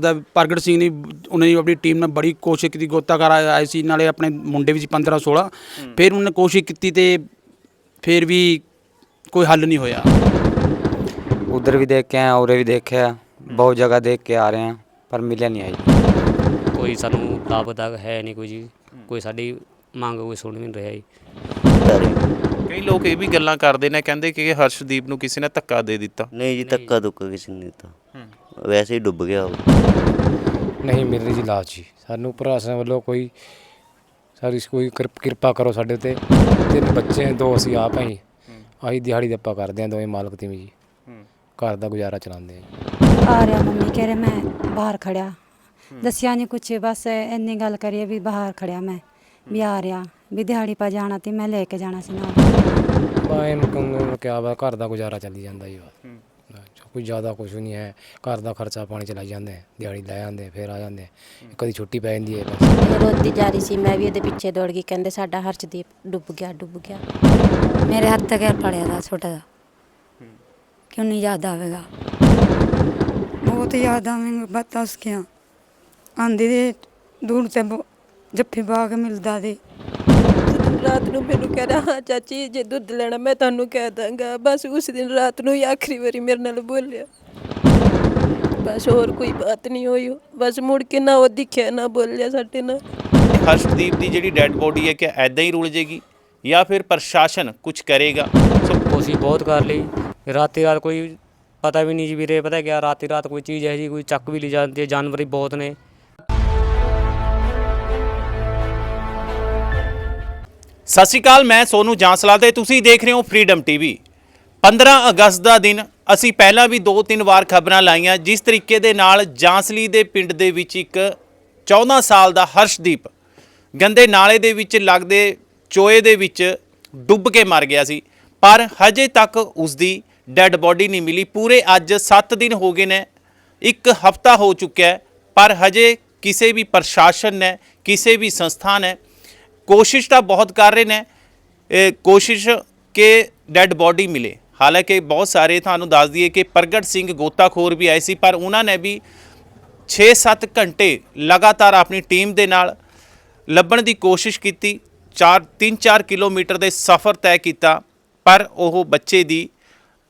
ਦਾ ਪ੍ਰਗਟ ਸਿੰਘ ਨੇ ਉਹਨੇ ਆਪਣੀ ਟੀਮ ਨਾਲ ਬੜੀ ਕੋਸ਼ਿਸ਼ ਕੀਤੀ ਗੋਤਾਕਾਰ ਆਏ ਸੀ ਨਾਲੇ ਆਪਣੇ ਮੁੰਡੇ ਵਿੱਚ 15 16 ਫਿਰ ਉਹਨੇ ਕੋਸ਼ਿਸ਼ ਕੀਤੀ ਤੇ ਫਿਰ ਵੀ ਕੋਈ ਹੱਲ ਨਹੀਂ ਹੋਇਆ। ਉਧਰ ਵੀ ਦੇਖ ਕੇ ਆਏ ਉਰੇ ਵੀ ਦੇਖਿਆ ਬਹੁਤ ਜਗ੍ਹਾ ਦੇਖ ਕੇ ਆ ਰਹੇ ਆ ਪਰ ਮਿਲਿਆ ਨਹੀਂ ਆਈ ਕੋਈ ਸਾਨੂੰ ਲਾਪਤਾ ਹੈ ਨਹੀਂ ਕੋਈ ਜੀ। ਕੋਈ ਸਾਡੀ ਮੰਗ ਕੋਈ ਸੁਣ ਨਹੀਂ ਰਿਹਾ ਜੀ। ਕਈ ਲੋਕ ਇਹ ਵੀ ਗੱਲਾਂ ਕਰਦੇ ਨੇ ਕਹਿੰਦੇ ਕਿ ਹਰਸ਼ਦੀਪ ਨੂੰ ਕਿਸੇ ਨੇ ਧੱਕਾ ਦੇ ਦਿੱਤਾ। ਨਹੀਂ ਜੀ ਧੱਕਾ ਧੁੱਕਾ ਕਿਸੇ ਨੇ ਦਿੱਤਾ। ਵੈਸੇ ਹੀ ਡੁੱਬ ਗਿਆ ਉਹ। ਨਹੀਂ ਮਿਲ ਰਹੀ ਜੀ ਲਾਸ਼ ਜੀ। ਸਾਨੂੰ ਪ੍ਰਸ਼ਾਸਨ ਵੱਲੋਂ ਕੋਈ ਸਾਡੀ ਕੋਈ ਕਿਰਪ- ਕਿਰਪਾ ਕਰੋ ਸਾਡੇ ਤੇ। ਤਿੰਨ ਬੱਚੇ ਦੋ ਅਸੀਂ ਆਪ ਹੀ ਆਹੀ ਦਿਹਾੜੀ ਦੱਪਾ ਕਰਦੇ ਹਾਂ ਦੋਵੇਂ ਮਾਲਕ ਤੇ ਵੀ ਜੀ। ਘਰ ਦਾ ਗੁਜ਼ਾਰਾ ਚਲਾਉਂਦੇ ਹਾਂ ਆ ਰਿਹਾ ਮੰਮੀ ਕਹਿ ਰਹੇ ਮੈਂ ਬਾਹਰ ਖੜਿਆ। ਦੱਸਿਆ ਨਹੀਂ ਕੁਛ ਬਸ ਇੰਨੀ ਗੱਲ ਕਰੀਏ ਵੀ ਬਾਹਰ ਖੜਿਆ ਮੈਂ। ਵੀ ਆ ਰਿਹਾ ਵੀ ਦਿਹਾੜੀ ਪਾ ਜਾਣਾ ਤੇ ਮੈਂ ਲੈ ਕੇ ਜਾਣਾ ਸੀ ਨਾਲ। ਬਾਏ ਨੂੰ ਕਿਹਾ ਵਾ ਘਰ ਦਾ ਗੁਜ਼ਾਰਾ ਚੱਲੀ ਜਾਂਦਾ ਜੀ ਬਸ। ਕੋਈ ਜ਼ਿਆਦਾ ਕੁਝ ਨਹੀਂ ਹੈ। ਘਰ ਦਾ ਖਰਚਾ ਪਾਣੀ ਚਲਾਈ ਜਾਂਦੇ ਹੈ, ਦਿਹਾੜੀ ਲੈ ਜਾਂਦੇ ਫਿਰ ਆ ਜਾਂਦੇ ਕਦੀ ਛੁੱਟੀ ਪੈ ਜਾਂਦੀ ਹੈ ਬਸ। ਜਾ ਰਹੀ ਸੀ ਮੈਂ ਵੀ ਇਹਦੇ ਪਿੱਛੇ ਦੌੜ ਗਈ ਕਹਿੰਦੇ ਸਾਡਾ ਹਰਸ਼ਦੀਪ ਡੁੱਬ ਗਿਆ ਡੁੱਬ ਗਿਆ। ਮੇਰੇ ਹੱਥ ਘੇਰ ਪੜਿਆ ਦਾ ਛੋਟਾ ਦਾ ਕਿਉਂ ਨਹੀਂ ਯਾਦ ਆਵੇਗਾ? ਬਹੁਤ ਯਾਦ ਆਵੇਂਗਾ ਬਤਸ ਕਿਆ ਆਂਦੇ ਦੇ ਦੂਰ ਤੇ ਜੱਫੀ ਬਾਗ ਮਿਲਦਾ ਦੇ ਰਾਤ ਨੂੰ ਮੈਨੂੰ ਕਹਿ ਰਿਹਾ ਹਾਂ ਚਾਚੀ ਜੇ ਦੁੱਧ ਲੈਣਾ ਮੈਂ ਤੁਹਾਨੂੰ ਕਹਿ ਦਾਂਗਾ। ਬਸ ਉਸ ਦਿਨ ਰਾਤ ਨੂੰ ਹੀ ਆਖਰੀ ਵਾਰੀ ਮੇਰੇ ਨਾਲ ਬੋਲਿਆ। ਬਸ ਹੋਰ ਕੋਈ ਬਾਤ ਨਹੀਂ ਹੋਈ। ਬਸ ਮੁੜ ਕੇ ਨਾ ਉਹ ਦਿਖਿਆ ਨਾ ਬੋਲਿਆ ਸਾਡੇ ਨਾਲ। ਹਰਸ਼ਦੀਪ ਦੀ ਜਿਹੜੀ ਡੈੱਡ ਬੋਡੀ ਹੈ ਕਿ ਐਦਾਂ ਹੀ ਰੁਲ ਜੇਗੀ ਜਾਂ ਫਿਰ ਪ੍ਰਸ਼ਾਸਨ ਕੁਝ ਕਰੇਗਾ? ਕੋਸ਼ਿਸ਼ ਬਹੁਤ ਕਰ ਲਈ। ਰਾਤੀ ਰਾਤ ਕੋਈ ਪਤਾ ਵੀ ਨਹੀਂ ਜੀ ਵੀਰੇ ਪਤਾ ਕਿਆ ਰਾਤੀ ਰਾਤ ਕੋਈ ਚੀਜ਼ ਹੈ ਜੀ ਕੋਈ ਚੱਕ ਵੀ ਲਈ ਜਾਂਦੀ ਹੈ। ਜਾਨਵਰ ਹੀ ਬਹੁਤ ਨੇ। ਸਤਿ ਸ਼੍ਰੀ ਅਕਾਲ, ਮੈਂ ਸੋਨੂ ਜਾਂਸਲਾ ਤੇ ਤੁਸੀਂ ਦੇਖ ਰਹੇ ਹੋ ਫਰੀडम ਟੀਵੀ 15 ਅਗਸਤ ਦਾ ਦਿਨ, ਅਸੀਂ ਪਹਿਲਾਂ ਵੀ ਦੋ ਤਿੰਨ ਵਾਰ ਖਬਰਾਂ ਲਾਈਆਂ, ਜਿਸ ਤਰੀਕੇ ਦੇ ਨਾਲ ਜਾਂਸਲੀ ਦੇ ਪਿੰਡ ਦੇ ਵਿੱਚ ਇੱਕ 14 ਸਾਲ ਦਾ ਹਰਸ਼ਦੀਪ ਗੰਦੇ ਨਾਲੇ ਦੇ ਵਿੱਚ ਲੱਗਦੇ ਚੋਏ ਦੇ ਵਿੱਚ ਡੁੱਬ ਕੇ ਮਰ ਗਿਆ ਸੀ। ਪਰ ਹਜੇ ਤੱਕ ਉਸ ਦੀ ਡੈੱਡ ਬੋਡੀ ਨਹੀਂ ਮਿਲੀ। ਪੂਰੇ ਅੱਜ 7 ਦਿਨ ਹੋ ਗਏ ਨੇ, ਇੱਕ ਹਫਤਾ ਹੋ ਚੁੱਕਿਆ ਪਰ ਹਜੇ ਕਿਸੇ ਵੀ ਪ੍ਰਸ਼ਾਸਨ ਨੇ, ਕਿਸੇ ਵੀ ਸੰਸਥਾ ਨੇ ਕੋਸ਼ਿਸ਼ ਤਾਂ ਬਹੁਤ ਕਰ ਰਹੇ ਨੇ। ਇਹ ਕੋਸ਼ਿਸ਼ ਕਿ ਡੈੱਡ ਬੋਡੀ ਮਿਲੇ। ਹਾਲਾਂਕਿ ਬਹੁਤ ਸਾਰੇ ਤੁਹਾਨੂੰ ਦੱਸ ਦਈਏ ਕਿ ਪ੍ਰਗਟ ਸਿੰਘ ਗੋਤਾਖੋਰ ਵੀ ਆਏ ਸੀ, ਪਰ ਉਹਨਾਂ ਨੇ ਵੀ 6-7 ਘੰਟੇ ਲਗਾਤਾਰ ਆਪਣੀ ਟੀਮ ਦੇ ਨਾਲ ਲੱਭਣ ਦੀ ਕੋਸ਼ਿਸ਼ ਕੀਤੀ। 4 3-4 ਕਿਲੋਮੀਟਰ ਦੇ ਸਫ਼ਰ ਤੈਅ ਕੀਤਾ, ਪਰ ਉਹ ਬੱਚੇ ਦੀ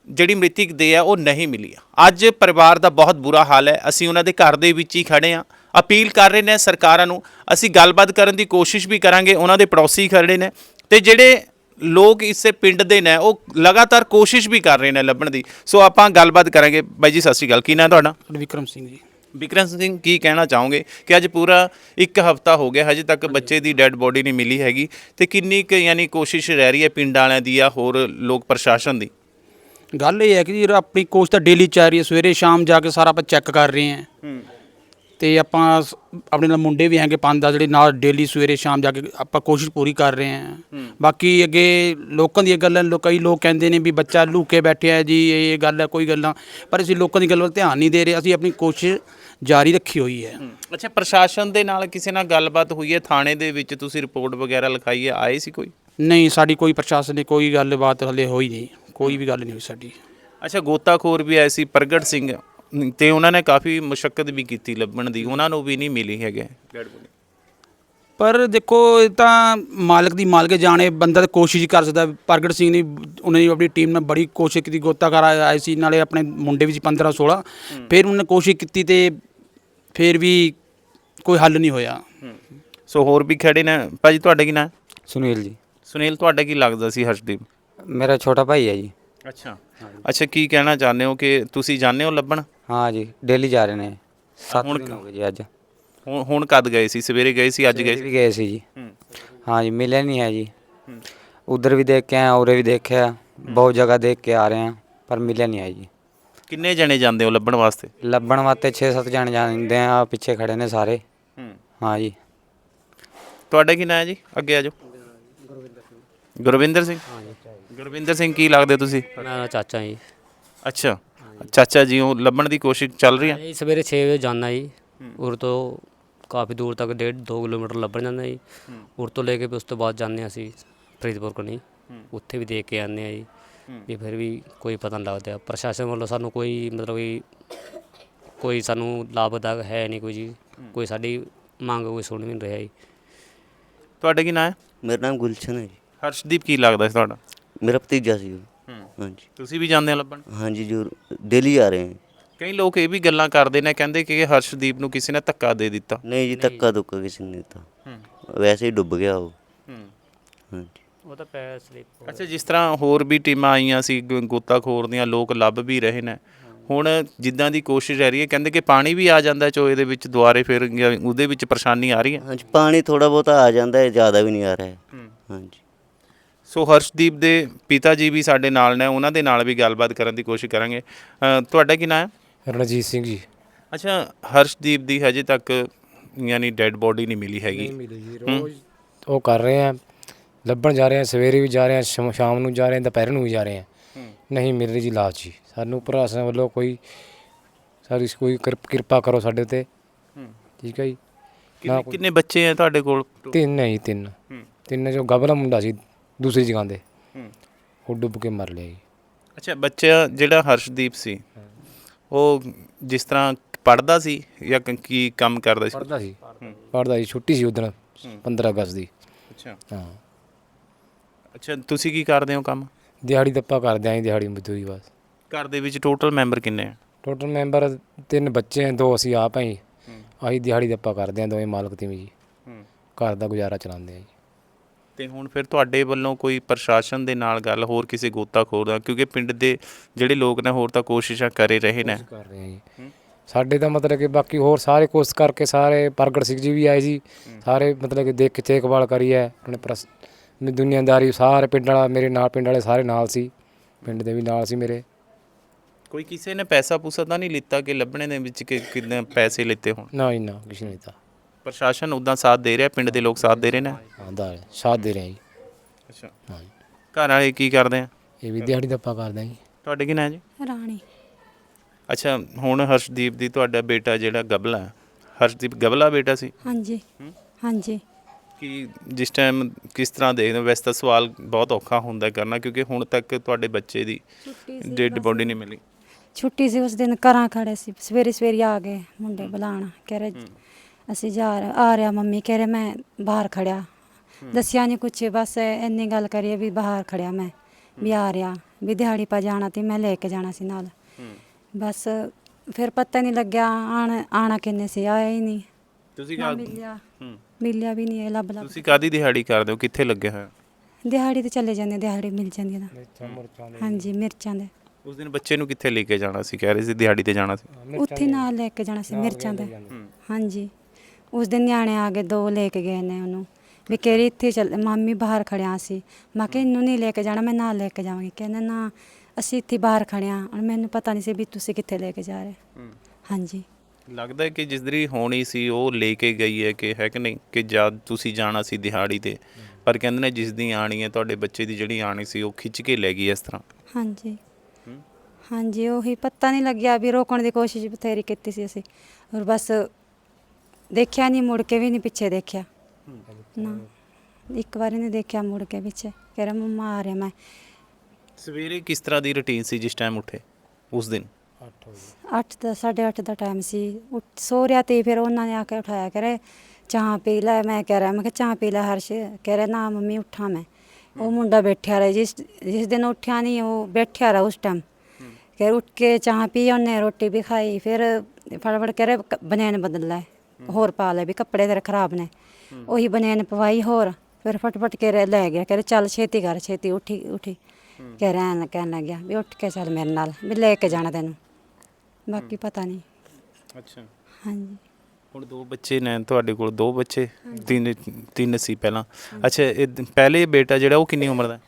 ਜਿਹੜੀ ਮ੍ਰਿਤਕ ਦੇ ਆ ਉਹ ਨਹੀਂ ਮਿਲੀ। ਅੱਜ ਪਰਿਵਾਰ ਦਾ ਬਹੁਤ ਬੁਰਾ ਹਾਲ ਹੈ। ਅਸੀਂ ਉਹਨਾਂ ਦੇ ਘਰ ਦੇ ਵਿੱਚ ਹੀ ਖੜੇ ਆ ਅਪੀਲ ਕਰ ਰਹੇ ਨੇ ਸਰਕਾਰਾਂ ਨੂੰ। ਅਸੀਂ ਗੱਲਬਾਤ ਕਰਨ ਦੀ ਕੋਸ਼ਿਸ਼ ਵੀ ਕਰਾਂਗੇ ਉਹਨਾਂ ਦੇ ਪੜੋਸੀ ਖੜੇ ਨੇ ਤੇ ਜਿਹੜੇ ਲੋਕ ਇਸੇ ਪਿੰਡ ਦੇ ਨੇ ਉਹ ਲਗਾਤਾਰ ਕੋਸ਼ਿਸ਼ ਵੀ ਕਰ ਰਹੇ ਨੇ ਲੱਭਣ ਦੀ। ਸੋ ਆਪਾਂ ਗੱਲਬਾਤ ਕਰਾਂਗੇ। ਬਾਈ ਜੀ ਸਤਿ ਸ਼੍ਰੀ ਅਕਾਲ। ਕੀ ਨਾਂ ਤੁਹਾਡਾ? ਵਿਕਰਮ ਸਿੰਘ ਜੀ। ਵਿਕਰਮ ਸਿੰਘ ਕੀ ਕਹਿਣਾ ਚਾਹੋਗੇ? ਕਿ ਅੱਜ ਪੂਰਾ ਇੱਕ ਹਫਤਾ ਹੋ ਗਿਆ ਹਜੇ ਤੱਕ ਬੱਚੇ ਦੀ ਡੈੱਡ ਬੋਡੀ ਨਹੀਂ ਮਿਲੀ ਹੈਗੀ ਤੇ ਕਿੰਨੀ ਕੁ ਯਾਨੀ ਕੋਸ਼ਿਸ਼ ਰਹਿ ਰਹੀ ਹੈ ਪਿੰਡ ਵਾਲਿਆਂ ਦੀ ਜਾਂ ਹੋਰ ਲੋਕ ਪ੍ਰਸ਼ਾਸਨ ਦੀ? ਗੱਲ ਇਹ ਹੈ ਕਿ ਜੀ ਆਪਣੀ ਕੋਸ਼ਿਸ਼ ਤਾਂ ਡੇਲੀ ਚੱਲ ਰਹੀ ਹੈ। ਸਵੇਰੇ ਸ਼ਾਮ ਜਾ ਕੇ ਸਾਰਾ ਆਪਾਂ ਚੈੱਕ ਕਰ ਰਹੇ ਹਾਂ। ਤੇ ਆਪਾਂ ਸ- ਆਪਣੇ ਨਾਲ ਮੁੰਡੇ ਵੀ ਹੈਗੇ ਪੰਜ ਦਾ ਜਿਹੜੇ ਨਾਲ ਡੇਲੀ ਸਵੇਰੇ ਸ਼ਾਮ ਜਾ ਕੇ ਆਪਾਂ ਕੋਸ਼ਿਸ਼ ਪੂਰੀ ਕਰ ਰਹੇ ਹਾਂ। ਬਾਕੀ ਅੱਗੇ ਲੋਕਾਂ ਦੀਆਂ ਗੱਲਾਂ ਲੋ- ਕਈ ਲੋਕ ਕਹਿੰਦੇ ਨੇ ਵੀ ਬੱਚਾ ਲੁਕੇ ਬੈਠਿਆ ਜੀ ਇਹ ਗੱਲ ਹੈ ਕੋਈ ਗੱਲਾਂ। ਪਰ ਅਸੀਂ ਲੋਕਾਂ ਦੀ ਗੱਲ ਵੱਲ ਧਿਆਨ ਨਹੀਂ ਦੇ ਰਹੇ ਅਸੀਂ ਆਪਣੀ ਕੋਸ਼ਿਸ਼ ਜਾਰੀ ਰੱਖੀ ਹੋਈ ਹੈ। ਅੱਛਾ ਪ੍ਰਸ਼ਾਸਨ ਦੇ ਨਾਲ ਕਿਸੇ ਨਾਲ ਗੱਲਬਾਤ ਹੋਈ ਹੈ? ਥਾਣੇ ਦੇ ਵਿੱਚ ਤੁਸੀਂ ਰਿਪੋਰਟ ਵਗੈਰਾ ਲਿਖਾਈ ਹੈ? ਆਏ ਸੀ ਕੋਈ? ਨਹੀਂ ਸਾਡੀ ਕੋਈ ਪ੍ਰਸ਼ਾਸਨ ਨੇ ਕੋਈ ਗੱਲਬਾਤ ਹਲੇ ਹੋਈ ਨਹੀਂ। ਕੋਈ ਵੀ ਗੱਲ ਨਹੀਂ ਹੋਈ ਸਾਡੀ। ਅੱਛਾ ਗੋਤਾਖੋਰ ਵੀ ਆਏ ਸੀ ਪ੍ਰਗਟ ਸਿੰਘ। ਤੇ ਉਹਨਾਂ ਨੇ ਕਾਫੀ ਮੁਸ਼ਕਲ ਵੀ ਕੀਤੀ ਲੱਭਣ ਦੀ ਉਹਨਾਂ ਨੂੰ ਵੀ ਨਹੀਂ ਮਿਲੀ ਹੈਗੇ। ਪਰ ਦੇਖੋ ਇਹ ਤਾਂ ਮਾਲਕ ਦੀ ਮਾਲਕ ਜਾਣੇ ਬੰਦਾ ਤਾਂ ਕੋਸ਼ਿਸ਼ ਕਰ ਸਕਦਾ। ਪ੍ਰਗਟ ਸਿੰਘ ਨੇ ਉਹਨਾਂ ਦੀ ਆਪਣੀ ਟੀਮ ਨਾਲ ਬੜੀ ਕੋਸ਼ਿਸ਼ ਕੀਤੀ ਗੋਤਾਖਾਰ ਆਏ ਸੀ ਨਾਲੇ ਆਪਣੇ ਮੁੰਡੇ ਵਿੱਚ 15 16 ਫਿਰ ਉਹਨਾਂ ਨੇ ਕੋਸ਼ਿਸ਼ ਕੀਤੀ ਤੇ ਫਿਰ ਵੀ ਕੋਈ ਹੱਲ ਨਹੀਂ ਹੋਇਆ। ਸੋ ਹੋਰ ਵੀ ਖੜੇ ਨੇ। ਭਾਜੀ ਤੁਹਾਡਾ ਕੀ ਨਾਂ? ਸੁਨੀਲ ਜੀ। ਸੁਨੀਲ ਤੁਹਾਡਾ ਕੀ ਲੱਗਦਾ ਸੀ ਹਰਸ਼ਦੀਪ? ਮੇਰਾ ਛੋਟਾ ਭਾਈ ਹੈ ਜੀ। ਅੱਛਾ। ਅੱਛਾ ਕੀ ਕਹਿਣਾ ਚਾਹੁੰਦੇ ਹੋ ਕਿ ਤੁਸੀਂ ਜਾਣਦੇ ਹੋ ਲੱਭਣ? ਹਾਂ ਜੀ ਡੇਲੀ ਜਾ ਰਹੇ ਨੇ। 7 ਹੋ ਗਏ ਜੀ ਅੱਜ। ਹੁਣ ਹੁਣ ਕਦ ਗਏ ਸੀ? ਸਵੇਰੇ ਗਏ ਸੀ ਅੱਜ ਗਏ ਸੀ ਗਏ ਸੀ ਜੀ। ਹਾਂ। ਜੀ ਮਿਲਿਆ ਨਹੀਂ ਹੈ ਜੀ। ਉਧਰ ਵੀ ਦੇਖ ਕੇ ਆਏ ਵੀ ਦੇਖਿਆ ਬਹੁਤ ਜਗ੍ਹਾ ਦੇਖ ਕੇ ਆ ਰਹੇ ਆ ਪਰ ਮਿਲਿਆ ਨਹੀਂ ਹੈ ਜੀ। ਕਿੰਨੇ ਜਣੇ ਜਾਂਦੇ ਹੋ ਲੱਭਣ ਵਾਸਤੇ? ਲੱਭਣ ਵਾਸਤੇ 6-7 ਜਣ ਜਾਂਦੇ ਆ ਪਿੱਛੇ ਖੜੇ ਨੇ ਸਾਰੇ। ਹੂੰ। ਹਾਂ ਜੀ। ਤੁਹਾਡਾ ਕੀ ਨਾਮ ਹੈ ਜੀ? ਅੱਗੇ ਆ ਜਾਓ। ਗੁਰਵਿੰਦਰ ਸਿੰਘ। ਗੁਰਵਿੰਦਰ ਸਿੰਘ। ਕੀ ਲੱਗਦੇ ਤੁਸੀਂ? ਚਾਚਾ ਜੀ। ਅੱਛਾ। ਚਾਚਾ ਜੀ ਉਹ ਲੱਭਣ ਦੀ ਕੋਸ਼ਿਸ਼ ਚੱਲ ਰਹੀ ਹੈ ਇਹ ਸਵੇਰੇ 6 ਵਜੇ ਜਾਂਦਾ ਜੀ। ਉਰ ਤੋਂ ਕਾਫੀ ਦੂਰ ਤੱਕ ਡੇਢ 2 ਕਿਲੋਮੀਟਰ ਲੱਭਣ ਜਾਂਦਾ ਜੀ। ਉਰ ਤੋਂ ਲੈ ਕੇ ਉਸ ਤੋਂ ਬਾਅਦ ਜਾਂਦੇ ਹਾਂ ਅਸੀਂ ਫਰੀਦਪੁਰ ਕਨੀ ਉੱਥੇ ਵੀ ਦੇਖ ਕੇ ਆਉਂਦੇ ਹਾਂ ਜੀ। ਵੀ ਫਿਰ ਵੀ ਕੋਈ ਪਤਾ ਨਹੀਂ ਲੱਗਦਾ। ਪ੍ਰਸ਼ਾਸਨ ਵੱਲੋਂ ਸਾਨੂੰ ਕੋਈ ਮਤਲਬ ਕਿ ਕੋਈ ਸਾਨੂੰ ਲਾਭਦਾਇਕ ਹੈ ਨਹੀਂ ਕੋਈ ਜੀ। ਕੋਈ ਸਾਡੀ ਮੰਗ ਕੋਈ ਸੁਣ ਵੀ ਨਹੀਂ ਰਿਹਾ ਜੀ। ਤੁਹਾਡਾ ਕੀ ਨਾਂ ਹੈ? ਮੇਰਾ ਨਾਮ ਗੁਲਸ਼ਨ ਹੈ ਜੀ। ਹਰਸ਼ਦੀਪ ਕੀ ਲੱਗਦਾ ਸੀ ਤੁਹਾਡਾ? ਮੇਰਾ ਭਤੀਜਾ ਸੀ ਉਹ। ਹਾਂਜੀ। ਤੁਸੀਂ ਵੀ ਜਾਂਦੇ ਆ ਲੱਭਣ? ਹਾਂਜੀ ਜੋ ਡੇਲੀ ਆ ਰਹੇ ਹੈ। ਕਈ ਲੋਕ ਇਹ ਵੀ ਗੱਲਾਂ ਕਰਦੇ ਨੇ ਕਹਿੰਦੇ ਕਿ ਹਰਸ਼ਦੀਪ ਨੂੰ ਕਿਸੇ ਨੇ ਧੱਕਾ ਦੇ ਦਿੱਤਾ। ਨਹੀਂ ਜੀ ਧੱਕਾ ਧੁੱਕਾ ਕਿਸੇ ਨੇ ਦਿੱਤਾ। ਹੂੰ। ਵੈਸੇ ਹੀ ਡੁੱਬ ਗਿਆ ਉਹ। ਹੂੰ। ਹਾਂਜੀ। ਉਹ ਤਾਂ ਪੈਰ ਸਲਿੱਪ ਅੱਛਾ ਜਿਸ ਤਰ੍ਹਾਂ ਹੋਰ ਵੀ ਟੀਮਾਂ ਆਈਆਂ ਸੀ ਗ- ਗੋਤਾਖੋਰ ਦੀਆਂ ਲੋਕ ਲੱਭ ਵੀ ਰਹੇ ਨੇ। ਹੁਣ ਜਿੱਦਾਂ ਦੀ ਕੋਸ਼ਿਸ਼ ਰਹਿ ਰਹੀ ਹੈ ਕਹਿੰਦੇ ਕਿ ਪਾਣੀ ਵੀ ਆ ਜਾਂਦਾ ਚੋਏ ਦੇ ਵਿੱਚ ਦੁਆਰੇ ਫਿਰ ਉਹਦੇ ਵਿੱਚ ਪਰੇਸ਼ਾਨੀ ਆ ਰਹੀ ਹੈ? ਹਾਂਜੀ ਪਾਣੀ ਥੋੜਾ ਬਹੁਤਾ ਆ ਜਾਂਦਾ ਹੈ ਜ਼ਿਆਦਾ ਵੀ ਨਹੀਂ ਆ ਰਿਹਾ। ਹੈ ਹੂੰ। ਹਾਂਜੀ। ਸੋ ਹਰਸ਼ਦੀਪ ਦੇ ਪਿਤਾ ਜੀ ਵੀ ਸਾਡੇ ਨਾਲ ਨੇ ਉਹਨਾਂ ਦੇ ਨਾਲ ਵੀ ਗੱਲਬਾਤ ਕਰਨ ਦੀ ਕੋਸ਼ਿਸ਼ ਕਰਾਂਗੇ। ਅ, ਤੁਹਾਡਾ ਕੀ ਨਾਮ ਹੈ? ਰਣਜੀਤ ਸਿੰਘ ਜੀ। ਅੱਛਾ ਹਰਸ਼ਦੀਪ ਦੀ ਹਜੇ ਤੱਕ ਯਾਨੀ ਡੈੱਡ ਬੋਡੀ ਨਹੀਂ ਮਿਲੀ ਹੈਗੀ। ਮਿਲੀ ਜੀ ਰੋਜ਼ ਉਹ ਕਰ ਰਹੇ ਆ ਲੱਭਣ ਜਾ ਰਹੇ ਆ ਸਵੇਰੇ ਵੀ ਜਾ ਰਹੇ ਆ ਸ਼ਮ- ਸ਼ਾਮ ਨੂੰ ਜਾ ਰਹੇ ਆ ਦੁਪਹਿਰ ਨੂੰ ਵੀ ਜਾ ਰਹੇ ਆ। ਨਹੀਂ ਮਿਲ ਰਹੀ ਜੀ ਲਾਸ਼ ਜੀ। ਸਾਨੂੰ ਪ੍ਰਸ਼ਾਸਨ ਵੱਲੋਂ ਕੋਈ ਸਾਡੀ ਕੋਈ ਕਿਰਪ- ਕਿਰਪਾ ਕਰੋ ਸਾਡੇ ਤੇ। ਠੀਕ ਹੈ ਜੀ? ਕਿੰਨੇ ਕਿੰਨੇ ਬੱਚੇ ਆ ਤੁਹਾਡੇ ਕੋਲ? ਤਿੰਨ ਹੈ ਜੀ ਤਿੰਨ। ਤਿੰਨ ਜੋ ਗਬਲਾ ਮੁੰਡਾ ਸੀ ਦੂਸਰੀ ਜਗ੍ਹਾ ਤੇ। ਹੂੰ। ਉਹ ਡੁੱਬ ਕੇ ਮਰ ਲਿਆ ਜੀ। ਅੱਛਾ ਬੱਚਾ ਜਿਹੜਾ ਹਰਸ਼ਦੀਪ ਸੀ ਉਹ ਜਿਸ ਤਰ੍ਹਾਂ ਪੜਦਾ ਸੀ ਜਾਂ ਕ- ਕੀ ਕੰਮ ਕਰਦਾ ਸੀ? ਪੜਦਾ ਸੀ। ਪੜਦਾ ਸੀ ਛੁੱਟੀ ਸੀ ਉਦੋਂ 15 ਅਗਸਤ ਦੀ। ਅੱਛਾ। ਹਾਂ। ਅੱਛਾ ਤੁਸੀਂ ਕੀ ਕਰਦੇ ਹੋ ਕੰਮ? ਦਿਹਾੜੀ ਦੱਪਾ ਕਰਦੇ ਆਂ ਜੀ ਦਿਹਾੜੀ ਮਜ਼ਦੂਰੀ ਬਸ। ਘਰ ਦੇ ਵਿੱਚ ਟੋਟਲ ਮੈਂਬਰ ਕਿੰਨੇ ਆ? ਟੋਟਲ ਮੈਂਬਰ ਤਿੰਨ ਬੱਚੇ ਆ ਦੋ ਅਸੀਂ ਆਪ ਹਾਂ ਜੀ। ਅਸੀਂ ਦਿਹਾੜੀ ਦੱਪਾ ਕਰਦੇ ਆਂ ਦੋਵੇਂ ਮਾਲਕ ਤੇ ਵੀ ਜੀ। ਘਰ ਦਾ ਗੁਜ਼ਾਰਾ ਚਲਾਉਂਦੇ ਆ ਜੀ। ਤੇ ਹੁਣ ਫਿਰ ਤੁਹਾਡੇ ਵੱਲੋਂ ਕੋਈ ਪ੍ਰਸ਼ਾਸਨ ਦੇ ਨਾਲ ਗੱਲ ਹੋਰ ਕਿਸੇ ਗੋਤਾਖੋਰ ਦਾ? ਕਿਉਂਕਿ ਪਿੰਡ ਦੇ ਜਿਹੜੇ ਲੋਕ ਨੇ ਹੋਰ ਤਾਂ ਕੋਸ਼ਿਸ਼ਾਂ ਕਰੇ ਰਹੇ ਨੇ। ਕਰ ਰਹੇ ਜੀ ਸਾਡੇ ਤਾਂ ਮਤਲਬ ਕਿ ਬਾਕੀ ਹੋਰ ਸਾਰੇ ਕੋਸ਼ਿਸ਼ ਕਰਕੇ ਸਾਰੇ ਪ੍ਰਗਟ ਸਿੰਘ ਜੀ ਵੀ ਆਏ ਜੀ ਸਾਰੇ ਮਤਲਬ ਕਿ ਦੇਖ ਕੇ ਚੇਕਵਾਲ ਕਰੀ ਹੈ। ਆਪਣੇ ਪ੍ਰਸ ਦੁਨੀਆਦਾਰੀ ਸਾਰੇ ਪਿੰਡ ਵਾਲਾ ਮੇਰੇ ਨਾਲ ਪਿੰਡ ਵਾਲੇ ਸਾਰੇ ਨਾਲ ਸੀ। ਪਿੰਡ ਦੇ ਵੀ ਨਾਲ ਸੀ ਮੇਰੇ। ਕੋਈ ਕਿਸੇ ਨੇ ਪੈਸਾ ਪੂਸਾ ਤਾਂ ਨਹੀਂ ਲਿੱਤਾ ਕਿ ਲੱਭਣੇ ਦੇ ਵਿੱਚ ਕਿ ਕਿੰਨੇ ਪੈਸੇ ਲਿੱਤੇ ਹੋਣ? ਨਾ ਜੀ ਨਾ ਕਿਸੇ ਨੇ ਦਿੱਤਾ ਪ੍ਰਸ਼ਾਸਨ ਉਦਾਂ ਸਾਥ ਦੇ ਰਿਹਾ ਪਿੰਡ ਦੇ ਲੋਕ ਸਾਥ ਦੇ ਰਹੇ ਨੇ? ਹਾਂ ਦਾ ਸਾਥ ਦੇ ਰਹੇ ਆ ਜੀ। ਅੱਛਾ। ਹਾਂ ਜੀ। ਘਰ ਵਾਲੇ ਕੀ ਕਰਦੇ ਆ? ਇਹ ਵੀ ਦਿਹਾੜੀ ਦੱਪਾ ਕਰਦੇ ਆ ਜੀ। ਤੁਹਾਡੇ ਕੀ ਨਾਂ ਜੀ? ਰਾਣੀ। ਅੱਛਾ ਹੁਣ ਹਰਸ਼ਦੀਪ ਦੀ ਤੁਹਾਡਾ ਬੇਟਾ ਜਿਹੜਾ ਗਬਲਾ ਹੈ ਹਰਸ਼ਦੀਪ ਗਬਲਾ ਬੇਟਾ ਸੀ? ਹਾਂਜੀ। ਹਾਂਜੀ। ਕਿ ਜਿਸ ਟਾਈਮ ਕਿਸ ਤਰ੍ਹਾਂ ਦੇਖਦੇ ਹੋ? ਵੈਸੇ ਤਾਂ ਸਵਾਲ ਬਹੁਤ ਔਖਾ ਹੁੰਦਾ ਕਰਨਾ ਕਿਉਂਕਿ ਹੁਣ ਤੱਕ ਤੁਹਾਡੇ ਬੱਚੇ ਦੀ ਡੈਡ ਬੋਡੀ ਨਹੀਂ ਮਿਲੀ। ਛੁੱਟੀ ਸੀ ਉਸ ਦਿਨ ਘਰਾਂ ਖੜੇ ਸੀ ਸਵੇਰੇ ਸਵੇਰੇ ਆ ਗਏ ਮੁੰਡੇ ਬੁਲਾਉਣ ਕਹਿ ਰਹੇ ਅਸੀਂ ਜਾ ਰਹੇ ਆ ਰਿਹਾ ਮੰਮੀ ਕਹਿ ਰਹੇ ਮੈਂ ਬਾਹਰ ਖੜਿਆ। ਦੱਸਿਆ ਨਹੀਂ ਕੁਛ ਬਸ ਇੰਨੀ ਗੱਲ ਕਰੀਏ ਵੀ ਬਾਹਰ ਖੜਿਆ ਮੈਂ ਵੀ ਆ ਰਿਹਾ ਵੀ ਦਿਹਾੜੀ ਪਾ ਜਾਣਾ ਤੇ ਮੈਂ ਲੈ ਕੇ ਜਾਣਾ ਸੀ ਨਾਲ। ਬਸ ਫਿਰ ਪਤਾ ਨਹੀਂ ਲੱਗਿਆ ਆਣ ਆਣਾ ਕਿੰਨੇ ਸੀ ਆਇਆ ਹੀ ਨਹੀਂ ਤੁਸੀਂ ਨਾ ਕਾ ਮਿਲਿਆ। ਹੂੰ। ਮਿਲਿਆ ਵੀ ਨਹੀਂ ਇਹ ਲੱਭ ਲੱਭ ਤੁਸੀਂ ਕਾਦੀ ਦਿਹਾੜੀ ਕਰਦੇ ਹੋ ਕਿੱਥੇ ਲੱਗੇ ਹੋਏ ਹੋ? ਦਿਹਾੜੀ ਤੇ ਚਲੇ ਜਾਂਦੇ ਦਿਹਾੜੀ ਮਿਲ ਜਾਂਦੀ ਨਾ। ਹਾਂਜੀ ਮਿਰਚਾਂ ਦੇ। ਉਸ ਦਿਨ ਬੱਚੇ ਨੂੰ ਕਿੱਥੇ ਲੈ ਕੇ ਜਾਣਾ ਸੀ ਕਹਿ ਰਹੇ ਸੀ ਦਿਹਾੜੀ ਤੇ ਜਾਣਾ ਸੀ? ਉੱਥੇ ਨਾਲ ਲੈ ਕੇ ਜਾਣਾ ਸੀ ਮਿਰਚਾਂ ਦੇ। ਹਾਂਜੀ। ਉਸ ਦਿਨ ਨਿਆਣੇ ਆ ਗਏ ਦੋ ਲੈ ਕੇ ਗਏ ਨੇ ਉਹਨੂੰ। ਵੀ ਕਹਿ ਰਹੀ ਇੱਥੇ ਚੱਲ ਮਾਮੀ ਬਾਹਰ ਖੜਿਆ ਸੀ। ਮੈਂ ਕਿਹਾ ਇਹਨੂੰ ਨਹੀਂ ਲੈ ਕੇ ਜਾਣਾ ਮੈਂ ਨਾਲ ਲੈ ਕੇ ਜਾਵਾਂਗੀ। ਕਹਿੰਦਾ ਨਾ ਅਸੀਂ ਇੱਥੇ ਬਾਹਰ ਖੜਿਆ ਔਰ ਮੈਨੂੰ ਪਤਾ ਨਹੀਂ ਸੀ ਵੀ ਤੁਸੀਂ ਕਿੱਥੇ ਲੈ ਕੇ ਜਾ ਰਹੇ ਹਾਂਜੀ। ਲੱਗਦਾ ਹੈ ਕਿ ਜਿਸ ਦਰੀ ਹੋਣੀ ਸੀ ਉਹ ਲੈ ਕੇ ਗਈ ਹੈ ਕਿ ਹੈ ਕਿ ਨਹੀਂ? ਕਿ ਜਦ ਤੁਸੀਂ ਜਾਣਾ ਸੀ ਦਿਹਾੜੀ ਤੇ। ਪਰ ਕਹਿੰਦੇ ਨੇ ਜਿਸ ਦੀ ਆਣੀ ਹੈ ਤੁਹਾਡੇ ਬੱਚੇ ਦੀ ਜਿਹੜੀ ਆਣੀ ਸੀ ਉਹ ਖਿੱਚ ਕੇ ਲੈ ਗਈ ਇਸ ਤਰ੍ਹਾਂ। ਹਾਂਜੀ। ਹਾਂਜੀ ਉਹੀ ਪਤਾ ਨਹੀਂ ਲੱਗਿਆ ਵੀ ਰੋਕਣ ਦੀ ਕੋਸ਼ਿਸ਼ ਬਥੇਰੀ ਕੀਤੀ ਸੀ ਅਸੀਂ। ਔਰ ਬਸ ਦੇਖਿਆ ਨਹੀਂ ਮੁੜ ਕੇ ਵੀ ਨਹੀਂ ਪਿੱਛੇ ਦੇਖਿਆ। ਨਾ। ਇੱਕ ਵਾਰੀ ਨਹੀਂ ਦੇਖਿਆ ਮੁੜ ਕੇ ਪਿੱਛੇ। ਕਹਿ ਰਿਹਾ ਮੰਮਾ ਆ ਰਿਹਾ ਮੈਂ। ਸਵੇਰੇ ਕਿਸ ਤਰ੍ਹਾਂ ਦੀ ਰੁਟੀਨ ਸੀ ਜਿਸ ਟਾਈਮ ਉੱਠੇ? ਉਸ ਦਿਨ? 8 ਦਾ 8:30 ਦਾ ਟਾਈਮ ਸੀ। ਉੱਠ ਸੋ ਰਿਹਾ ਤੇ ਫਿਰ ਉਹਨਾਂ ਨੇ ਆ ਕੇ ਉਠਾਇਆ ਕਰੇ ਚਾਹ ਪੀ ਲੈ। ਮੈਂ ਕਹਿ ਰਿਹਾ ਮੈਂ ਕਿ ਚਾਹ ਪੀ ਲੈ ਹਰਸ਼। ਕਹਿ ਰਿਹਾ ਨਾ ਮੰਮੀ ਉੱਠਾਂ ਮੈਂ। ਉਹ ਮੁੰਡਾ ਬੈਠਿਆ ਰਿਹਾ। ਜਿਸ ਜਿਸ ਦਿਨ ਉੱਠਿਆ ਨਹੀਂ ਉਹ ਬੈਠਿਆ ਰਿਹਾ ਉਸ ਟਾਈਮ ਫਿਰ ਉੱਠ ਕੇ ਚਾਹ ਪੀ ਉਹਨੇ ਰੋਟੀ ਵੀ ਖਾਈ। ਫਿਰ ਫਟਾਫਟ ਕਹਿ ਰਿਹਾ ਬਨੈਣ ਬਦਲ ਲੈ। ਹੋਰ ਪਾ ਲੈ ਵੀ ਕੱਪੜੇ ਤੇਰੇ ਖਰਾਬ ਨੇ। ਉਹੀ ਬਨੈਣ ਪਵਾਈ ਹੋਰ ਫਿਰ ਫਟਫਟ ਕੇ ਰਿਹਾ ਲੈ ਗਿਆ ਕਹਿ ਰਿਹਾ ਚੱਲ ਛੇਤੀ ਕਰ ਛੇਤੀ ਉੱਠੀ ਉੱਠੀ। ਕਹਿ ਰਿਹਾ ਐਂ ਕਹਿਣ ਲੱਗਿਆ ਵੀ ਉੱਠ ਕੇ ਚੱਲ ਮੇਰੇ ਨਾਲ ਵੀ ਲੈ ਕੇ ਜਾਣਾ ਤੈਨੂੰ। ਬਾਕੀ ਪਤਾ ਨਹੀਂ। ਅੱਛਾ। ਹਾਂਜੀ। ਹੁਣ ਦੋ ਬੱਚੇ ਨੇ ਤੁਹਾਡੇ ਕੋਲ ਦੋ ਬੱਚੇ ਤਿੰਨ ਤਿੰਨ ਸੀ ਪਹਿਲਾਂ। ਅੱਛਾ ਇਹ ਪਹਿਲੇ ਬੇਟਾ ਜਿਹੜਾ ਉਹ ਕਿੰਨੀ ਉਮਰ ਦਾ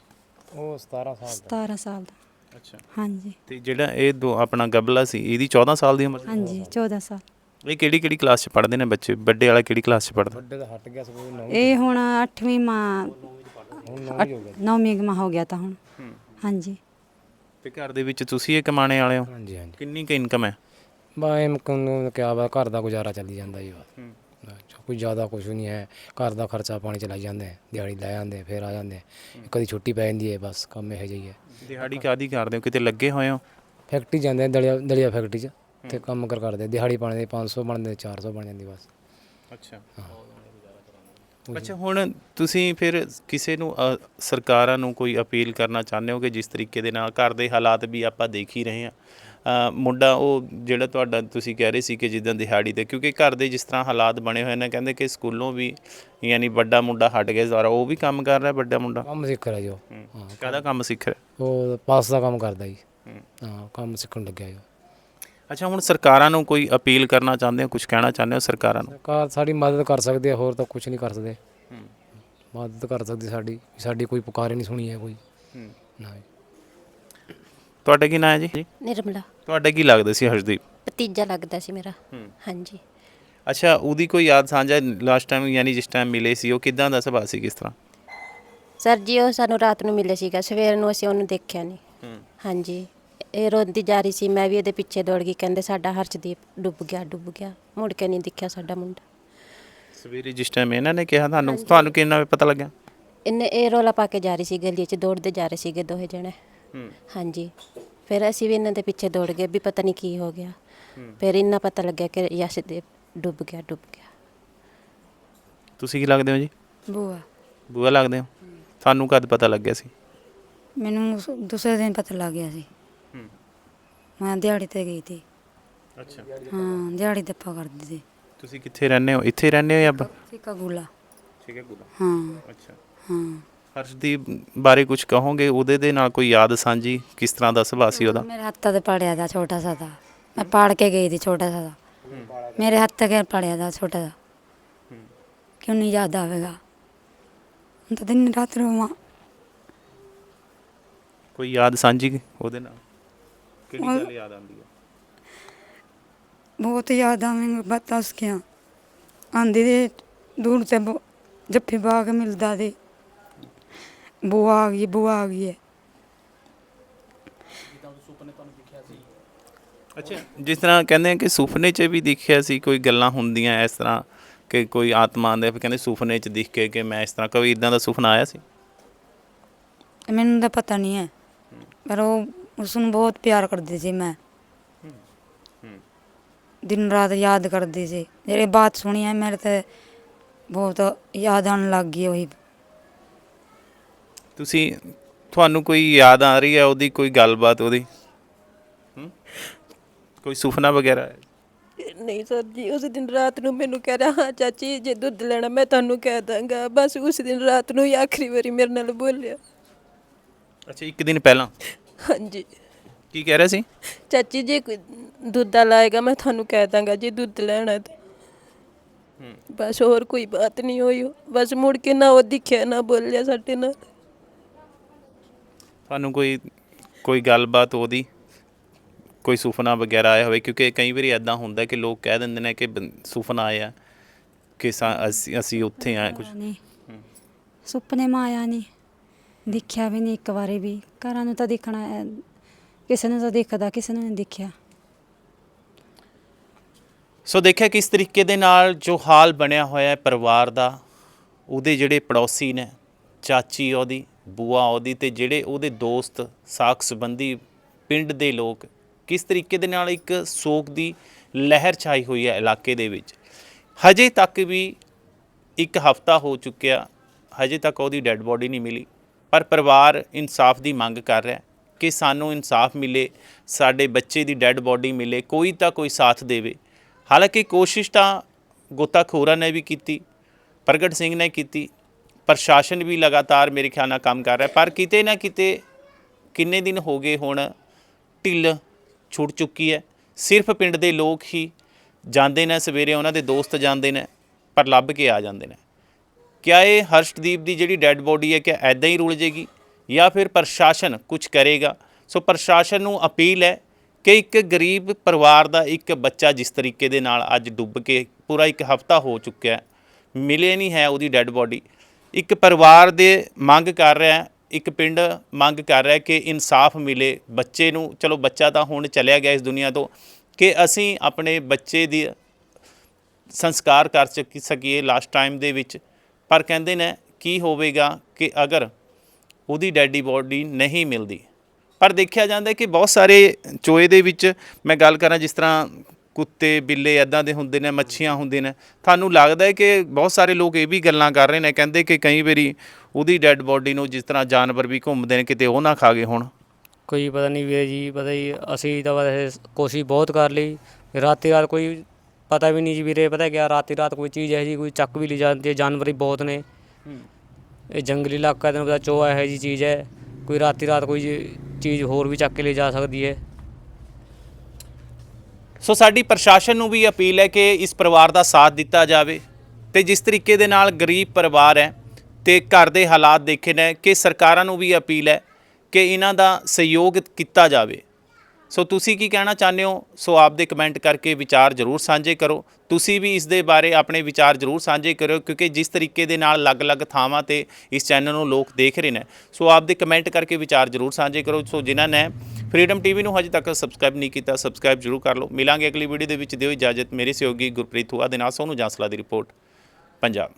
ਉਹ 17 ਸਾਲ ਦਾ। 17 ਸਾਲ ਦਾ। ਅੱਛਾ। ਹਾਂਜੀ। ਤੇ ਜਿਹੜਾ ਇਹ ਦੋ ਆਪਣਾ ਗਬਲਾ ਸੀ ਇਹਦੀ 14 ਸਾਲ ਦੀ ਉਮਰ ਸੀ? ਹਾਂਜੀ 14 ਸਾਲ। ਇਹ ਕਿਹੜੀ ਕਿਹੜੀ ਕਲਾਸ 'ਚ ਪੜ੍ਹਦੇ ਨੇ ਬੱਚੇ? ਵੱਡੇ ਵਾਲਾ ਕਿਹੜੀ ਕਲਾਸ 'ਚ ਪੜ੍ਹਦਾ? ਵੱਡੇ ਦਾ ਹਟ ਗਿਆ ਸਕੂਲ ਨੌ ਇਹ ਹੁਣ 8ਵੀਂ ਮਾਂ ਹੁਣ ਨੌ ਹੀ ਹੋ ਗਿਆ 9ਵੀਂ ਮਾਂ ਹੋ ਗਿਆ ਤਾਂ ਹੁਣ। ਹਾਂਜੀ। ਤੇ ਘਰ ਦੇ ਵਿੱਚ ਤੁਸੀਂ ਇਹ ਕਮਾਣੇ ਵਾਲੇ ਹੋ? ਹਾਂਜੀ ਹਾਂਜੀ। ਕਿੰਨੀ ਕੁ ਇਨਕਮ ਹੈ? ਬਾਏ ਨੂੰ ਕਿਹਾ ਵਾ ਘਰ ਦਾ ਗੁਜ਼ਾਰਾ ਚੱਲੀ ਜਾਂਦਾ ਜੀ ਬਸ। ਕੋਈ ਜ਼ਿਆਦਾ ਕੁਝ ਨਹੀਂ ਹੈ। ਘਰ ਦਾ ਖਰਚਾ ਪਾਣੀ ਚਲਾਈ ਜਾਂਦੇ ਆ, ਦਿਹਾੜੀ ਲੈ ਜਾਂਦੇ ਆ, ਫਿਰ ਆ ਜਾਂਦੇ ਆ। ਕਦੀ ਛੁੱਟੀ ਪੈ ਜਾਂਦੀ ਹੈ ਬਸ ਕੰਮ ਇਹੋ ਜਿਹਾ ਹੀ। ਹੈ ਦਿਹਾੜੀ ਕਾਦੀ ਕਰਦੇ ਹੋ? ਕਿਤੇ ਲੱਗੇ ਹੋਏ ਹੋ? ਫੈਕਟਰੀ ਜਾਂਦੇ ਆ ਦਲੀਆ ਦਲੀਆ ਫੈਕਟਰੀ 'ਚ। ਤੇ ਕੰਮ ਕਰ ਕਰਦੇ ਦਿਹਾੜੀ ਬਣਦੇ 500 ਬਣਦੇ 400 ਬਣ ਜਾਂਦੀ ਬਸ। ਅੱਛਾ। ਅੱਛਾ ਹੁਣ ਤੁਸੀਂ ਫਿਰ ਕਿਸੇ ਨੂੰ ਅ, ਸਰਕਾਰਾਂ ਨੂੰ ਕੋਈ ਅਪੀਲ ਕਰਨਾ ਚਾਹੁੰਦੇ ਹੋ ਕਿ ਜਿਸ ਤਰੀਕੇ ਦੇ ਨਾਲ ਘਰ ਦੇ ਹਾਲਾਤ ਵੀ ਆਪਾਂ ਦੇਖ ਹੀ ਰਹੇ ਹਾਂ? ਅ, ਮੁੰਡਾ ਉਹ ਜਿਹੜਾ ਤੁਹਾਡਾ ਤੁਸੀਂ ਕਹਿ ਰਹੇ ਸੀ ਕਿ ਜਿੱਦਾਂ ਦਿਹਾੜੀ ਤੇ ਕਿਉਂਕਿ ਘਰ ਦੇ ਜਿਸ ਤਰ੍ਹਾਂ ਹਾਲਾਤ ਬਣੇ ਹੋਏ ਨੇ ਕਹਿੰਦੇ ਕਿ ਸਕੂਲੋਂ ਵੀ ਯਾਨੀ ਵੱਡਾ ਮੁੰਡਾ ਹਟ ਗਿਆ ਦੁਆਰਾ ਉਹ ਵੀ ਕੰਮ ਕਰ ਰਿਹਾ ਵੱਡਾ ਮੁੰਡਾ? ਕੰਮ ਸਿੱਖ ਰਿਹਾ ਜੋ ਹਾਂ। ਕਾਹਦਾ ਕੰਮ ਸਿੱਖ ਰਿਹਾ? ਉਹ ਪਾਸ ਦਾ ਕੰਮ ਕਰਦਾ ਜੀ। ਹਾਂ। ਕੰਮ ਸਿੱਖਣ ਲੱਗਿਆ ਜੋ ਅੱਛਾ ਹੁਣ ਸਰਕਾਰਾਂ ਨੂੰ ਕੋਈ ਅਪੀਲ ਕਰਨਾ ਚਾਹੁੰਦੇ ਹੋ ਕੁਝ ਕਹਿਣਾ ਚਾਹੁੰਦੇ ਹੋ ਸਰਕਾਰਾਂ ਨੂੰ? ਸਰਕਾਰ ਸਾਡੀ ਮਦਦ ਕਰ ਸਕਦੀ ਹੈ ਹੋਰ ਤਾਂ ਕੁਝ ਨਹੀਂ ਕਰ ਸਕਦੇ। ਮਦਦ ਕਰ ਸਕਦੀ ਸਾਡੀ ਸਾਡੀ ਕੋਈ ਪੁਕਾਰ ਨਹੀਂ ਸੁਣੀ ਹੈ ਕੋਈ। ਨਾ ਤੁਹਾਡਾ ਕੀ ਨਾਂ ਹੈ ਜੀ? ਨਿਰਮਲਾ। ਤੁਹਾਡਾ ਕੀ ਲੱਗਦਾ ਸੀ ਹਰਸ਼ਦੀਪ ਭਤੀਜਾ ਲੱਗਦਾ ਸੀ ਮੇਰਾ। ਹਾਂਜੀ। ਅੱਛਾ ਉਹਦੀ ਕੋਈ ਯਾਦ ਸਾਂਝਾ ਲਾਸਟ ਟਾਈਮ ਯਾਨੀ ਜਿਸ ਟਾਈਮ ਮਿਲੇ ਸੀ ਉਹ ਕਿਦਾਂ ਦਾ ਸੁਭਾਅ ਸੀ ਕਿਸ ਤਰ੍ਹਾਂ? ਸਰ ਜੀ ਉਹ ਸਾਨੂੰ ਰਾਤ ਨੂੰ ਮਿਲਿਆ ਸੀਗਾ ਸਵੇਰ ਨੂੰ ਅਸੀਂ ਉਹਨੂੰ ਦੇਖਿਆ ਨਹੀਂ ਹਾਂਜੀ। ਇਹ ਰੋਂਦੀ ਜਾ ਰਹੀ ਸੀ ਮੈਂ ਵੀ ਇਹਦੇ ਪਿੱਛੇ ਦੌੜ ਗਈ ਕਹਿੰਦੇ ਸਾਡਾ ਹਰਸ਼ਦੀਪ ਡੁੱਬ ਗਿਆ ਡੁੱਬ ਗਿਆ। ਮੁੜ ਕੇ ਨਹੀਂ ਦਿਖਿਆ ਸਾਡਾ ਮੁੰਡਾ। ਸਵੇਰੇ ਜਿਸ ਟਾਈਮ ਇਹਨਾਂ ਨੇ ਕਿਹਾ ਤੁਹਾਨੂੰ ਤੁਹਾਨੂੰ ਕਿੰਨਾ ਪਤਾ ਲੱਗਿਆ? ਇਹਨੇ ਇਹ ਰੋਲਾ ਪਾ ਕੇ ਜਾ ਰਹੀ ਸੀ ਗਲੀ 'ਚ ਦੌੜਦੇ ਜਾ ਰਹੇ ਸੀਗੇ ਦੋਹੇ ਜਣੇ। ਹਾਂਜੀ। ਫਿਰ ਅਸੀਂ ਵੀ ਇਹਨਾਂ ਦੇ ਪਿੱਛੇ ਦੌੜ ਗਏ ਵੀ ਪਤਾ ਨਹੀਂ ਕੀ ਹੋ ਗਿਆ। ਫਿਰ ਇੰਨਾ ਪਤਾ ਲੱਗਿਆ ਕਿ ਯਸ਼ਦੀਪ ਡੁੱਬ ਗਿਆ ਡੁੱਬ ਗਿਆ। ਤੁਸੀਂ ਕੀ ਲੱਗਦੇ ਹੋ ਜੀ? ਬੂਆ। ਬੂਆ ਲੱਗਦੇ ਹੋ। ਤੁਹਾਨੂੰ ਕਦ ਪਤਾ ਲੱਗਿਆ ਸੀ? ਮੈਨੂੰ ਦੂਸਰੇ ਦਿਨ ਪਤਾ ਲੱਗ ਗਿਆ ਸੀ। ਮੈਂ ਦਿਹਾੜੀ ਤੇ ਗਈ ਸੀ ਅੱਛਾ। ਹਾਂ ਦਿਹਾੜੀ ਦੱਪਾ ਕਰਦੀ ਸੀ। ਤੁਸੀਂ ਕਿੱਥੇ ਰਹਿੰਦੇ ਹੋ? ਇੱਥੇ ਰਹਿੰਦੇ ਹੋ ਜਾਂ ਬ- ਸਿੱਕਾ ਗੂਲਾ। ਠੀਕ ਹੈ ਗੁਲਾ। ਹਾਂ। ਅੱਛਾ। ਹਾਂ। ਹਰਸ਼ਦੀਪ ਬਾਰੇ ਕੁਝ ਕਹੋਗੇ? ਉਹਦੇ ਦੇ ਨਾਲ ਕੋਈ ਯਾਦ ਸਾਂਝੀ? ਕਿਸ ਤਰ੍ਹਾਂ ਦਾ ਸੁਭਾਅ ਸੀ ਉਹਦਾ? ਮੇਰੇ ਹੱਥਾਂ ਤੇ ਪੜਿਆ ਦਾ ਛੋਟਾ ਸਾ ਦਾ। ਮੈਂ ਪਾੜ ਕੇ ਗਈ ਸੀ ਛੋਟਾ ਸਾ ਦਾ। ਮੇਰੇ ਹੱਥ ਤੇ ਪੜਿਆ ਦਾ ਛੋਟਾ ਦਾ ਕਿਉਂ ਨਹੀਂ ਯਾਦ ਆਵੇਗਾ? ਹੁਣ ਤਾਂ ਦਿਨ ਰਾਤ ਰੋਵਾਂ। ਕੋਈ ਯਾਦ ਸਾਂਝੀ ਉਹਦੇ ਨਾਲ? ਕਿਹੜੀ ਗੱਲ ਯਾਦ ਆਉਂਦੀ ਹੈ? ਬਹੁਤ ਯਾਦ ਆਵੇਂਗੇ ਬਤਾ ਉਸਕੀਆਂ ਆਂਦੀ ਦੇ ਦੂਰ ਤੇ ਬੋ- ਜੱਫੀ ਪਾ ਕੇ ਮਿਲਦਾ ਦੇ ਬੁਆ ਆ ਗਈ ਬੁਆ ਆ ਗਈ ਹੈ। ਅੱਛਾ। ਜਿਸ ਤਰ੍ਹਾਂ ਕਹਿੰਦੇ ਆ ਕਿ ਸੁਪਨੇ 'ਚ ਵੀ ਦੇਖਿਆ ਸੀ ਕੋਈ ਗੱਲਾਂ ਹੁੰਦੀਆਂ ਇਸ ਤਰ੍ਹਾਂ ਕਿ ਕੋਈ ਆਤਮਾ ਆਂਦੇ ਫਿਰ ਕਹਿੰਦੇ ਸੁਪਨੇ 'ਚ ਦਿਖ ਕੇ ਕਿ ਮੈਂ ਇਸ ਤਰ੍ਹਾਂ ਕੋਈ ਇਦਾਂ ਦਾ ਸੁਪਨਾ ਆਇਆ ਸੀ? ਮੈਨੂੰ ਤਾਂ ਪਤਾ ਨਹੀਂ ਹੈ ਪਰ ਉਹ ਉਸ ਨੂੰ ਬਹੁਤ ਪਿਆਰ ਕਰਦੀ ਸੀ ਮੈਂ। ਦਿਨ ਰਾਤ ਯਾਦ ਕਰਦੀ ਸੀ। ਜਿਹੜੇ ਬਾਤ ਸੁਣੀ ਹੈ ਮੇਰੇ ਤੇ ਬਹੁਤ ਯਾਦ ਆਉਣ ਲੱਗ ਗਈ ਉਹੀ। ਤੁਸੀਂ ਤੁਹਾਨੂੰ ਕੋਈ ਯਾਦ ਆ ਰਹੀ ਹੈ ਉਹਦੀ ਕੋਈ ਗੱਲਬਾਤ ਉਹਦੀ? ਹੂੰ? ਕੋਈ ਸੁਪਨਾ ਵਗੈਰਾ? ਹੈ ਨਹੀਂ ਸਰ ਜੀ ਉਸ ਦਿਨ ਰਾਤ ਨੂੰ ਮੈਨੂੰ ਕਹਿ ਰਿਹਾ ਹਾਂ ਚਾਚੀ ਜੇ ਦੁੱਧ ਲੈਣਾ ਮੈਂ ਤੁਹਾਨੂੰ ਕਹਿ ਦਾਂਗਾ। ਬਸ ਉਸ ਦਿਨ ਰਾਤ ਨੂੰ ਹੀ ਆਖਰੀ ਵਾਰੀ ਮੇਰੇ ਨਾਲ ਬੋਲਿਆ। ਅੱਛਾ ਇੱਕ ਦਿਨ ਪਹਿਲਾਂ? ਹਾਂਜੀ। ਕੀ ਕਹਿ ਰਿਹਾ ਸੀ? ਚਾਚੀ ਜੇ ਕੋਈ ਦੁੱਧ ਵਾਲਾ ਆਏਗਾ ਮੈਂ ਤੁਹਾਨੂੰ ਕਹਿ ਦਾਂਗਾ ਜੇ ਦੁੱਧ ਲੈਣਾ ਹੈ। ਤਾਂ ਬਸ ਹੋਰ ਕੋਈ ਬਾਤ ਨਹੀਂ ਹੋਈ। ਬਸ ਮੁੜ ਕੇ ਨਾ ਉਹ ਦਿਖਿਆ ਨਾ ਬੋਲਿਆ ਸਾਡੇ ਨਾਲ। ਤੁਹਾਨੂੰ ਕੋਈ ਕੋਈ ਗੱਲਬਾਤ ਉਹਦੀ? ਕੋਈ ਸੁਪਨਾ ਵਗੈਰਾ ਆਇਆ ਹੋਵੇ? ਕਿਉਂਕਿ ਕਈ ਵਾਰੀ ਐਦਾਂ ਹੁੰਦਾ ਕਿ ਲੋਕ ਕਹਿ ਦਿੰਦੇ ਨੇ ਕਿ ਬੰ- ਸੁਪਨਾ ਆਇਆ ਕਿ ਸਾ- ਅਸੀਂ ਅਸੀਂ ਉੱਥੇ ਆਏ ਕੁਝ ਨਹੀਂ। ਸੁਪਨੇ ਮਾ ਆਇਆ ਨਹੀਂ। ਦੇਖਿਆ ਵੀ ਨਹੀਂ ਇੱਕ ਵਾਰੀ ਵੀ। ਘਰਾਂ ਨੂੰ ਤਾਂ ਦੇਖਣਾ ਹੈ, ਕਿਸੇ ਨੂੰ ਤਾਂ ਦੇਖਦਾ ਕਿਸੇ ਨੂੰ ਨਹੀਂ ਦੇਖਿਆ। ਸੋ ਦੇਖਿਆ ਕਿਸ ਤਰੀਕੇ ਦੇ ਨਾਲ ਜੋ ਹਾਲ ਬਣਿਆ ਹੋਇਆ ਹੈ ਪਰਿਵਾਰ ਦਾ ਉਹਦੇ ਜਿਹੜੇ ਪੜੋਸੀ ਨੇ ਚਾਚੀ ਉਹਦੀ ਬੂਆ ਉਹਦੀ ਤੇ ਜਿਹੜੇ ਉਹਦੇ ਦੋਸਤ ਸਾਕ ਸੰਬੰਧੀ ਪਿੰਡ ਦੇ ਲੋਕ ਕਿਸ ਤਰੀਕੇ ਦੇ ਨਾਲ ਇੱਕ ਸੋਗ ਦੀ ਲਹਿਰ ਛਾਈ ਹੋਈ ਹੈ ਇਲਾਕੇ ਦੇ ਵਿੱਚ। ਹਜੇ ਤੱਕ ਵੀ ਇੱਕ ਹਫਤਾ ਹੋ ਚੁੱਕਿਆ ਹਜੇ ਤੱਕ ਉਹਦੀ ਡੈੱਡ ਬੋਡੀ ਨਹੀਂ ਮਿਲੀ। ਪਰ ਪਰਿਵਾਰ ਇਨਸਾਫ ਦੀ ਮੰਗ ਕਰ ਰਿਹਾ ਕਿ ਸਾਨੂੰ ਇਨਸਾਫ ਮਿਲੇ, ਸਾਡੇ ਬੱਚੇ ਦੀ ਡੈੱਡ ਬੋਡੀ ਮਿਲੇ, ਕੋਈ ਤਾਂ ਕੋਈ ਸਾਥ ਦੇਵੇ। ਹਾਲਾਂਕਿ ਕੋਸ਼ਿਸ਼ ਤਾਂ ਗੋਤਾਖੋਰਾਂ ਨੇ ਵੀ ਕੀਤੀ, ਪ੍ਰਗਟ ਸਿੰਘ ਨੇ ਕੀਤੀ, ਪ੍ਰਸ਼ਾਸਨ ਵੀ ਲਗਾਤਾਰ ਮੇਰੇ ਖਿਆਲ ਨਾਲ ਕੰਮ ਕਰ ਰਿਹਾ ਪਰ ਕਿਤੇ ਨਾ ਕਿਤੇ ਕਿੰਨੇ ਦਿਨ ਹੋ ਗਏ ਹੁਣ ਢਿੱਲ ਛੁੱਟ ਚੁੱਕੀ ਹੈ। ਸਿਰਫ ਪਿੰਡ ਦੇ ਲੋਕ ਹੀ ਜਾਂਦੇ ਨੇ, ਸਵੇਰੇ ਉਹਨਾਂ ਦੇ ਦੋਸਤ ਜਾਂਦੇ ਨੇ, ਪਰ ਲੱਭ ਕੇ ਆ ਜਾਂਦੇ ਨੇ। ਕਿਆ ਇਹ ਹਰਸ਼ਦੀਪ ਦੀ ਜਿਹੜੀ ਡੈੱਡ ਬੋਡੀ ਹੈ ਕਿ ਐਦਾਂ ਹੀ ਰੁਲ ਜੇਗੀ ਜਾਂ ਫਿਰ ਪ੍ਰਸ਼ਾਸਨ ਕੁਝ ਕਰੇਗਾ? ਸੋ ਪ੍ਰਸ਼ਾਸਨ ਨੂੰ ਅਪੀਲ ਹੈ ਕਿ ਇੱਕ ਗਰੀਬ ਪਰਿਵਾਰ ਦਾ ਇੱਕ ਬੱਚਾ ਜਿਸ ਤਰੀਕੇ ਦੇ ਨਾਲ ਅੱਜ ਡੁੱਬ ਕੇ ਪੂਰਾ ਇੱਕ ਹਫਤਾ ਹੋ ਚੁੱਕਿਆ ਮਿਲੇ ਨਹੀਂ ਹੈ ਉਹਦੀ ਡੈੱਡ ਬੋਡੀ ਇੱਕ ਪਰਿਵਾਰ ਦੇ ਮੰਗ ਕਰ ਰਿਹਾ ਇੱਕ ਪਿੰਡ ਮੰਗ ਕਰ ਰਿਹਾ ਕਿ ਇਨਸਾਫ ਮਿਲੇ। ਬੱਚੇ ਨੂੰ, ਚਲੋ ਬੱਚਾ ਤਾਂ ਹੁਣ ਚਲਿਆ ਗਿਆ ਇਸ ਦੁਨੀਆ ਤੋਂ, ਕਿ ਅਸੀਂ ਆਪਣੇ ਬੱਚੇ ਦੀ ਸੰਸਕਾਰ ਕਰ ਸਕੀਏ ਲਾਸਟ ਟਾਈਮ ਦੇ ਵਿੱਚ। ਪਰ ਕਹਿੰਦੇ ਨੇ, ਕੀ ਹੋਵੇਗਾ ਕਿ ਅਗਰ ਉਹਦੀ ਡੈਡੀ ਬੋਡੀ ਨਹੀਂ ਮਿਲਦੀ? ਪਰ ਦੇਖਿਆ ਜਾਂਦਾ ਕਿ ਬਹੁਤ ਸਾਰੇ ਚੋਏ ਦੇ ਵਿੱਚ ਮੈਂ ਗੱਲ ਕਰਾਂ, ਜਿਸ ਤਰ੍ਹਾਂ ਕੁੱਤੇ, ਬਿੱਲੇ ਐਦਾਂ ਦੇ ਹੁੰਦੇ ਨੇ, ਮੱਛੀਆਂ ਹੁੰਦੇ ਨੇ। ਤੁਹਾਨੂੰ ਲੱਗਦਾ ਹੈ ਕਿ ਬਹੁਤ ਸਾਰੇ ਲੋਕ ਇਹ ਵੀ ਗੱਲਾਂ ਕਰ ਰਹੇ ਨੇ, ਕਹਿੰਦੇ ਕਿ ਕਈ ਵਾਰੀ ਉਹਦੀ ਡੈੱਡ ਬੋਡੀ ਨੂੰ ਜਿਸ ਤਰ੍ਹਾਂ ਜਾਨਵਰ ਵੀ ਘੁੰਮਦੇ ਨੇ, ਕਿਤੇ ਉਹ ਨਾ ਖਾ ਗਏ ਹੋਣ। ਕੋਈ ਪਤਾ ਨਹੀਂ ਵੀਰੇ ਜੀ, ਪਤਾ ਹੀ ਅਸੀਂ ਤਾਂ ਵੈਸੇ ਕੋਸ਼ਿਸ਼ ਬਹੁਤ ਕਰ ਲਈ। ਰਾਤੀ ਰਾਤ ਕੋਈ ਪਤਾ ਵੀ ਨਹੀਂ ਜੀ ਵੀਰੇ ਪਤਾ ਕਿਆ ਰਾਤੀ ਰਾਤ ਕੋਈ ਚੀਜ਼ ਹੈ ਜੀ ਕੋਈ ਚੱਕ ਵੀ ਲਈ ਜਾਂਦੀ ਹੈ ਜਾਨਵਰ ਹੀ ਬਹੁਤ ਨੇ। ਇਹ ਜੰਗਲੀ ਇਲਾਕਾ ਤੈਨੂੰ ਪਤਾ ਚੋਆ ਹੈ ਜੀ ਚੀਜ਼ ਹੈ ਕੋਈ ਰਾਤੀ ਰਾਤ ਕੋਈ ਜੀ- ਚੀਜ਼ ਹੋਰ ਵੀ ਚੱਕ ਕੇ ਲੈ ਜਾ ਸਕਦੀ ਹੈ। ਸੋ ਸਾਡੀ ਪ੍ਰਸ਼ਾਸਨ ਨੂੰ ਵੀ ਅਪੀਲ ਹੈ ਕਿ ਇਸ ਪਰਿਵਾਰ ਦਾ ਸਾਥ ਦਿੱਤਾ ਜਾਵੇ ਤੇ ਜਿਸ ਤਰੀਕੇ ਦੇ ਨਾਲ ਗਰੀਬ ਪਰਿਵਾਰ ਹੈ ਤੇ ਘਰ ਦੇ ਹਾਲਾਤ ਦੇਖੇ ਨੇ ਕਿ ਸਰਕਾਰਾਂ ਨੂੰ ਵੀ ਅਪੀਲ ਹੈ ਕਿ ਇਹਨਾਂ ਦਾ ਸਹਿਯੋਗ ਕੀਤਾ ਜਾਵੇ। ਸੋ ਤੁਸੀਂ ਕੀ ਕਹਿਣਾ ਚਾਹੁੰਦੇ ਹੋ? ਸੋ ਆਪਦੇ ਕਮੈਂਟ ਕਰਕੇ ਵਿਚਾਰ ਜ਼ਰੂਰ ਸਾਂਝੇ ਕਰੋ। ਤੁਸੀਂ ਵੀ ਇਸ ਦੇ ਬਾਰੇ ਆਪਣੇ ਵਿਚਾਰ ਜ਼ਰੂਰ ਸਾਂਝੇ ਕਰਿਓ, ਕਿਉਂਕਿ ਜਿਸ ਤਰੀਕੇ ਦੇ ਨਾਲ ਅਲੱਗ-ਅਲੱਗ ਥਾਵਾਂ ਤੇ ਇਸ ਚੈਨਲ ਨੂੰ ਲੋਕ ਦੇਖ ਰਹੇ ਨੇ, ਸੋ ਆਪਦੇ ਕਮੈਂਟ ਕਰਕੇ ਵਿਚਾਰ ਜ਼ਰੂਰ ਸਾਂਝੇ ਕਰੋ। ਸੋ ਜਿਨ੍ਹਾਂ ਨੇ ਫਰੀडम ਟੀਵੀ ਨੂੰ ਹਜੇ ਤੱਕ ਸਬਸਕ੍ਰਾਈਬ ਨਹੀਂ ਕੀਤਾ ਸਬਸਕ੍ਰਾਈਬ ਜ਼ਰੂਰ ਕਰ ਲਓ। ਮਿਲਾਂਗੇ ਅਗਲੀ ਵੀਡੀਓ ਦੇ ਵਿੱਚ। ਦਿਓ ਇਜਾਜ਼ਤ। ਮੇਰੇ ਸਹਿਯੋਗੀ ਗੁਰਪ੍ਰੀਤ ਹੁਆ ਦੇ ਨਾਲ ਸੋਨੂੰ ਜਾਂਸਲਾ ਦੀ ਰਿਪੋਰਟ ਪੰਜਾਬ।